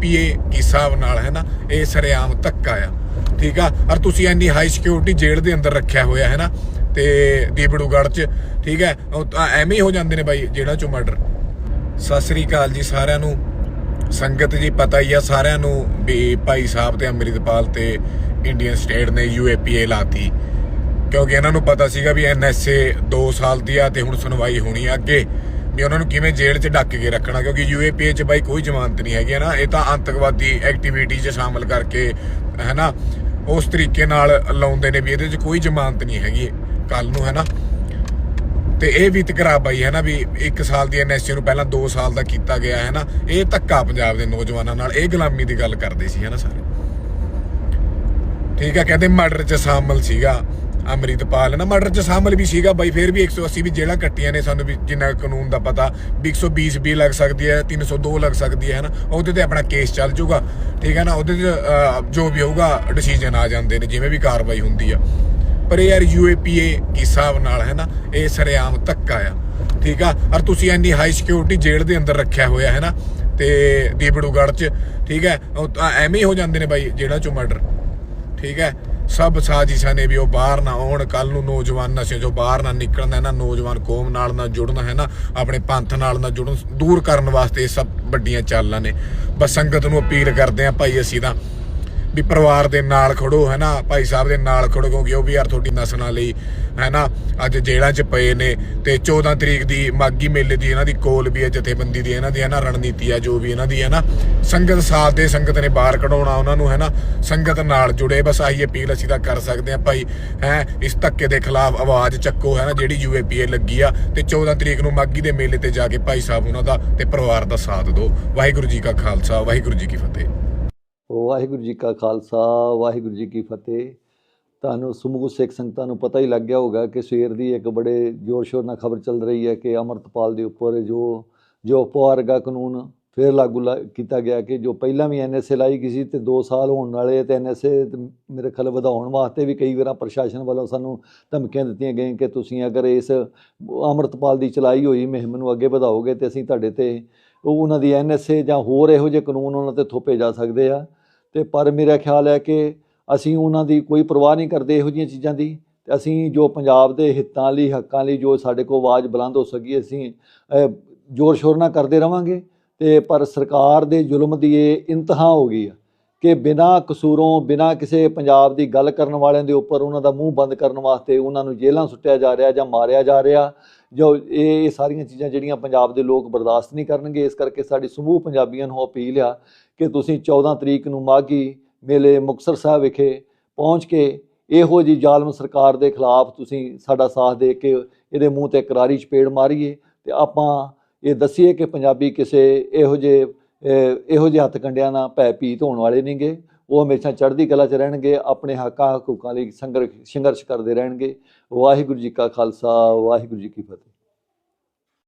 UAPA ਕੀ ਹਿਸਾਬ ਨਾਲ, ਹੈ ਨਾ? ਇਹ ਸਰੇਆਮ ਧੱਕਾ ਆ। ਠੀਕ ਆ? ਔਰ ਤੁਸੀਂ ਇੰਨੀ ਹਾਈ ਸਿਕਿਉਰਿਟੀ ਜੇਲ੍ਹ ਦੇ ਅੰਦਰ ਰੱਖਿਆ ਹੋਇਆ, ਹੈ ਨਾ? ਤੇ ਦੀਬੜੂਗੜ੍ਹ ਚ, ਠੀਕ ਹੈ ਐਵੇਂ ਹੀ ਹੋ ਜਾਂਦੇ ਨੇ ਬਾਈ ਜਿਹੜਾ ਚੋਂ ਮਰਡਰ ਸਤਿ ਸ੍ਰੀ ਅਕਾਲ ਜੀ ਸਾਰਿਆਂ ਨੂੰ। ਸੰਗਤ ਜੀ, ਪਤਾ ਹੀ ਆ ਸਾਰਿਆਂ ਨੂੰ ਵੀ ਭਾਈ ਸਾਹਿਬ ਤੇ ਅੰਮ੍ਰਿਤਪਾਲ ਤੇ ਇੰਡੀਅਨ ਸਟੇਟ ਨੇ ਯੂਏਪੀਏ ਲਾਤੀ। ਕਿਉਂਕਿ ਇਹਨਾਂ ਨੂੰ ਪਤਾ ਸੀਗਾ ਵੀ ਐਨਐਸਏ 2 ਸਾਲ ਦੀ ਆ ਤੇ ਹੁਣ ਸੁਣਵਾਈ ਹੋਣੀ ਆ ਅੱਗੇ। ਵੀ ਉਹਨਾਂ ਨੂੰ ਕਿਵੇਂ ਜੇਲ੍ਹ 'ਚ ਡੱਕ ਕੇ ਰੱਖਣਾ, ਕਿਉਂਕਿ ਯੂਏਪੀਏ 'ਚ ਬਾਈ ਕੋਈ ਜ਼ਮਾਨਤ ਨਹੀਂ ਹੈਗੀ ਨਾ? ਇਹ ਤਾਂ ਅੰਤਕਵਾਦੀ ਐਕਟੀਵਿਟੀ 'ਚ ਸ਼ਾਮਲ ਕਰਕੇ, ਹੈ ਉਸ ਤਰੀਕੇ ਨਾਲ ਲਾਉਂਦੇ ਨੇ ਵੀ ਇਹਦੇ 'ਚ ਕੋਈ ਜ਼ਮਾਨਤ ਨਹੀਂ ਹੈਗੀ ਕੱਲ ਨੂੰ, ਹੈ ਤੇ ਇਹ ਵੀ ਤਕਰਾ ਬਾਈ ਹੈ ਨਾ, ਵੀ 1 ਸਾਲ ਦੀ ਐਨਐਸਏ ਨੂੰ ਪਹਿਲਾਂ 2 ਸਾਲ ਦਾ ਕੀਤਾ ਗਿਆ, ਹੈ ਨਾ? ਇਹ ਧੱਕਾ ਪੰਜਾਬ ਦੇ ਨੌਜਵਾਨਾਂ ਨਾਲ, ਇਹ ਗੁਲਾਮੀ ਦੀ ਗੱਲ ਕਰਦੇ ਸੀ, ਹੈ ਨਾ ਸਾਰੇ? ਠੀਕ ਆ, ਕਹਿੰਦੇ ਮਰਡਰ 'ਚ ਸ਼ਾਮਲ ਸੀਗਾ। ਅੰਮ੍ਰਿਤਪਾਲ ਨਾ ਮਰਡਰ 'ਚ ਸ਼ਾਮਲ ਵੀ ਸੀਗਾ, ਬਾਈ ਫਿਰ ਵੀ 180 ਵੀ ਜੇਲ੍ਹਾਂ ਕੱਟੀਆਂ ਨੇ ਸਾਨੂੰ ਵੀ, ਜਿੰਨਾ ਕਾਨੂੰਨ ਦਾ ਪਤਾ, ਵੀ 120 ਵੀ ਲੱਗ ਸਕਦੀ ਹੈ 302 ਲੱਗ ਸਕਦੀ ਹੈ ਨਾ ਉਹਦੇ ਤੇ ਆਪਣਾ ਕੇਸ ਚੱਲ ਜਾਊਗਾ, ਠੀਕ ਹੈ ਨਾ? ਉਹਦੇ 'ਚ ਜੋ ਵੀ ਹੋਊਗਾ ਡਿਸੀਜਨ ਆ ਜਾਂਦੇ ਨੇ, ਜਿਵੇਂ ਵੀ ਕਾਰਵਾਈ ਹੁੰਦੀ ਆ। ਪਰ ਇਹ ਯਾਰ ਯੂਏਪੀਏ ਕੀ ਹਿਸਾਬ ਨਾਲ ਹੈ ਨਾ ਇਹ ਸਰੇਆਮ ਧੱਕਾ ਆ, ਠੀਕ ਆ? ਔਰ ਤੁਸੀਂ ਇੰਨੀ ਹਾਈ ਸਿਕਿਉਰਿਟੀ ਜੇਲ੍ਹ ਦੇ ਅੰਦਰ ਰੱਖਿਆ ਹੋਇਆ ਹੈ ਨਾ ਤੇ ਦੀਪੜੂਗੜ੍ਹ ਚ, ਠੀਕ ਹੈ? ਉਹ ਤਾਂ ਐਵੇਂ ਹੀ ਹੋ ਜਾਂਦੇ ਨੇ ਬਾਈ ਜਿਹੜਾ ਚੋਂ ਮਰਡਰ, ਠੀਕ ਹੈ? ਸਭ ਸਾਜ਼ਿਸ਼ਾਂ ਨੇ ਵੀ ਉਹ ਬਾਹਰ ਨਾ ਆਉਣ ਕੱਲ ਨੂੰ ਨੌਜਵਾਨ ਨਸ਼ੇ ਚੋਂ ਬਾਹਰ ਨਾ ਨਿਕਲਣ, ਹੈ ਨਾ, ਨੌਜਵਾਨ ਕੌਮ ਨਾਲ ਨਾ ਜੁੜਨ, ਹੈ ਨਾ, ਆਪਣੇ ਪੰਥ ਨਾਲ ਨਾ ਜੁੜਨ, ਦੂਰ ਕਰਨ ਵਾਸਤੇ ਇਹ ਸਭ ਵੱਡੀਆਂ ਚਾਲਾਂ ਨੇ। ਬਸ ਸੰਗਤ ਨੂੰ ਅਪੀਲ ਕਰਦੇ ਆ ਭਾਈ ਅਸੀਂ ਤਾਂ ਵੀ ਪਰਿਵਾਰ ਦੇ ਨਾਲ ਖੜੋ ਹੈ ਨਾ ਭਾਈ ਸਾਹਿਬ ਦੇ ਨਾਲ ਖੜੋ, ਕਿਉਂਕਿ ਉਹ ਵੀ ਯਾਰ ਤੁਹਾਡੀ ਨਸਲਾਂ ਲਈ ਹੈ ਨਾ ਅੱਜ ਜੇਲ੍ਹਾਂ 'ਚ ਪਏ ਨੇ ਤੇ 14 ਤਰੀਕ ਦੀ ਮਾਗੀ ਮੇਲੇ ਦੀ ਇਹਨਾਂ ਦੀ ਕੋਲ ਵੀ ਹੈ, ਜਥੇਬੰਦੀ ਦੀ ਇਹਨਾਂ ਦੀ ਹੈ ਨਾ ਰਣਨੀਤੀ ਆ, ਜੋ ਵੀ ਇਹਨਾਂ ਦੀ ਹੈ ਨਾ ਸੰਗਤ ਸਾਥ ਦੇ ਸੰਗਤ ਨੇ ਬਾਹਰ ਕਢਾਉਣਾ ਉਹਨਾਂ ਨੂੰ ਹੈ ਨਾ ਸੰਗਤ ਨਾਲ ਜੁੜੇ, ਬਸ ਆਹੀ ਅਪੀਲ ਅਸੀਂ ਤਾਂ ਕਰ ਸਕਦੇ ਆ ਭਾਈ, ਹੈ? ਇਸ ਧੱਕੇ ਦੇ ਖਿਲਾਫ ਆਵਾਜ਼ ਚੱਕੋ ਹੈ ਨਾ ਜਿਹੜੀ ਯੂਏਪੀਏ ਲੱਗੀ ਆ ਤੇ 14 ਤਰੀਕ ਨੂੰ ਮਾਗੀ ਦੇ ਮੇਲੇ ਤੇ ਜਾ ਕੇ ਭਾਈ ਸਾਹਿਬ ਉਹਨਾਂ ਦਾ ਤੇ ਪਰਿਵਾਰ ਦਾ ਸਾਥ ਦਿਓ। ਵਾਹਿਗੁਰੂ ਜੀ ਕਾ ਖਾਲਸਾ, ਵਾਹਿਗੁਰੂ ਜੀ ਕੀ ਫਤਿਹ। ਵਾਹਿਗੁਰੂ ਜੀ ਕਾ ਖਾਲਸਾ, ਵਾਹਿਗੁਰੂ ਜੀ ਕੀ ਫਤਿਹ। ਤੁਹਾਨੂੰ ਸਮੂਹ ਸਿੱਖ ਸੰਗਤਾਂ ਨੂੰ ਪਤਾ ਹੀ ਲੱਗ ਗਿਆ ਹੋਗਾ ਕਿ ਸਵੇਰ ਦੀ ਇੱਕ ਬੜੇ ਜ਼ੋਰ ਸ਼ੋਰ ਨਾਲ ਖਬਰ ਚੱਲ ਰਹੀ ਹੈ ਕਿ ਅਮਰਤਪਾਲ ਦੇ ਉੱਪਰ ਜੋ ਜੋ ਅਪਵਾਰਗਾ ਕਾਨੂੰਨ ਫਿਰ ਲਾਗੂ ਲਾ- ਕੀਤਾ ਗਿਆ ਕਿ ਜੋ ਪਹਿਲਾਂ ਵੀ ਐਨਐਸਏ ਲਾਈ ਗਈ ਸੀ ਤੇ 2 ਸਾਲ ਹੋਣ ਵਾਲੇ ਤੇ ਐਨਐਸਏ ਮੇਰੇ ਖਿਆਲ ਵਧਾਉਣ ਵਾਸਤੇ ਵੀ ਕਈ ਵਾਰਾਂ ਪ੍ਰਸ਼ਾਸਨ ਵੱਲੋਂ ਸਾਨੂੰ ਧਮਕੀਆਂ ਦਿੱਤੀਆਂ ਗਈਆਂ ਕਿ ਤੁਸੀਂ ਅਗਰ ਇਸ ਅਮਰਤਪਾਲ ਦੀ ਚਲਾਈ ਹੋਈ ਮੁਹਿੰਮ ਨੂੰ ਅੱਗੇ ਵਧਾਓਗੇ ਤੇ ਅਸੀਂ ਤੁਹਾਡੇ ਤੇ ਉਹ ਉਹਨਾਂ ਦੀ ਐਨਐਸਏ ਜਾਂ ਹੋਰ ਇਹੋ ਜਿਹੇ ਕਾਨੂੰਨ ਉਹਨਾਂ ਤੇ ਥੋਪੇ ਜਾ ਸਕਦੇ ਆ। ਤੇ ਪਰ ਮੇਰਾ ਖਿਆਲ ਹੈ ਕਿ ਅਸੀਂ ਉਹਨਾਂ ਦੀ ਕੋਈ ਪਰਵਾਹ ਨਹੀਂ ਕਰਦੇ ਇਹੋ ਜਿਹੀਆਂ ਚੀਜ਼ਾਂ ਦੀ। ਤੇ ਅਸੀਂ ਜੋ ਪੰਜਾਬ ਦੇ ਹਿੱਤਾਂ ਲਈ, ਹੱਕਾਂ ਲਈ ਜੋ ਸਾਡੇ ਕੋਲ ਆਵਾਜ਼ ਬੁਲੰਦ ਹੋ ਸਕੀ, ਅਸੀਂ ਜ਼ੋਰ ਸ਼ੋਰ ਨਾਲ ਕਰਦੇ ਰਵਾਂਗੇ। ਤੇ ਪਰ ਸਰਕਾਰ ਦੇ ਜ਼ੁਲਮ ਦੀ ਇਹ ਇੰਤਹਾ ਹੋ ਗਈ ਆ ਕਿ ਬਿਨਾਂ ਕਸੂਰੋਂ, ਬਿਨਾਂ ਕਿਸੇ ਪੰਜਾਬ ਦੀ ਗੱਲ ਕਰਨ ਵਾਲਿਆਂ ਦੇ ਉੱਪਰ ਉਹਨਾਂ ਦਾ ਮੂੰਹ ਬੰਦ ਕਰਨ ਵਾਸਤੇ ਉਹਨਾਂ ਨੂੰ ਜੇਲ੍ਹਾਂ ਸੁੱਟਿਆ ਜਾ ਰਿਹਾ ਜਾਂ ਮਾਰਿਆ ਜਾ ਰਿਹਾ। ਜੋ ਇਹ ਇਹ ਸਾਰੀਆਂ ਚੀਜ਼ਾਂ ਜਿਹੜੀਆਂ ਪੰਜਾਬ ਦੇ ਲੋਕ ਬਰਦਾਸ਼ਤ ਨਹੀਂ ਕਰਨਗੇ, ਇਸ ਕਰਕੇ ਸਾਡੀ ਸਮੂਹ ਪੰਜਾਬੀਆਂ ਨੂੰ ਅਪੀਲ ਆ ਕਿ ਤੁਸੀਂ 14 ਤਰੀਕ ਨੂੰ ਮਾਘੀ ਮੇਲੇ ਮੁਕਤਸਰ ਸਾਹਿਬ ਵਿਖੇ ਪਹੁੰਚ ਕੇ ਇਹੋ ਜੀ ਜ਼ਾਲਮ ਸਰਕਾਰ ਦੇ ਖਿਲਾਫ ਤੁਸੀਂ ਸਾਡਾ ਸਾਥ ਦੇ ਕੇ ਇਹਦੇ ਮੂੰਹ ਤੇ ਕਰਾਰੀ ਚਪੇੜ ਮਾਰੀਏ ਤੇ ਆਪਾਂ ਇਹ ਦਸੀਏ ਕਿ ਪੰਜਾਬੀ ਕਿਸੇ ਇਹੋ ਜਿਹੇ ਇਹੋ ਜਿਹੇ ਹੱਥ ਕੰਡਿਆਂ ਨਾਲ ਭੈ ਭੀਤ ਹੋਣ ਵਾਲੇ ਨਹੀਂਗੇ। ਉਹ ਹਮੇਸ਼ਾ ਚੜ੍ਹਦੀ ਕਲਾ 'ਚ ਰਹਿਣਗੇ, ਆਪਣੇ ਹੱਕਾਂ ਹਕੂਕਾਂ ਲਈ ਸੰਘਰਸ਼ ਸੰਘਰਸ਼ ਕਰਦੇ ਰਹਿਣਗੇ। ਵਾਹਿਗੁਰੂ ਜੀ ਕਾ ਖਾਲਸਾ, ਵਾਹਿਗੁਰੂ ਜੀ ਕੀ ਫਤਿਹ।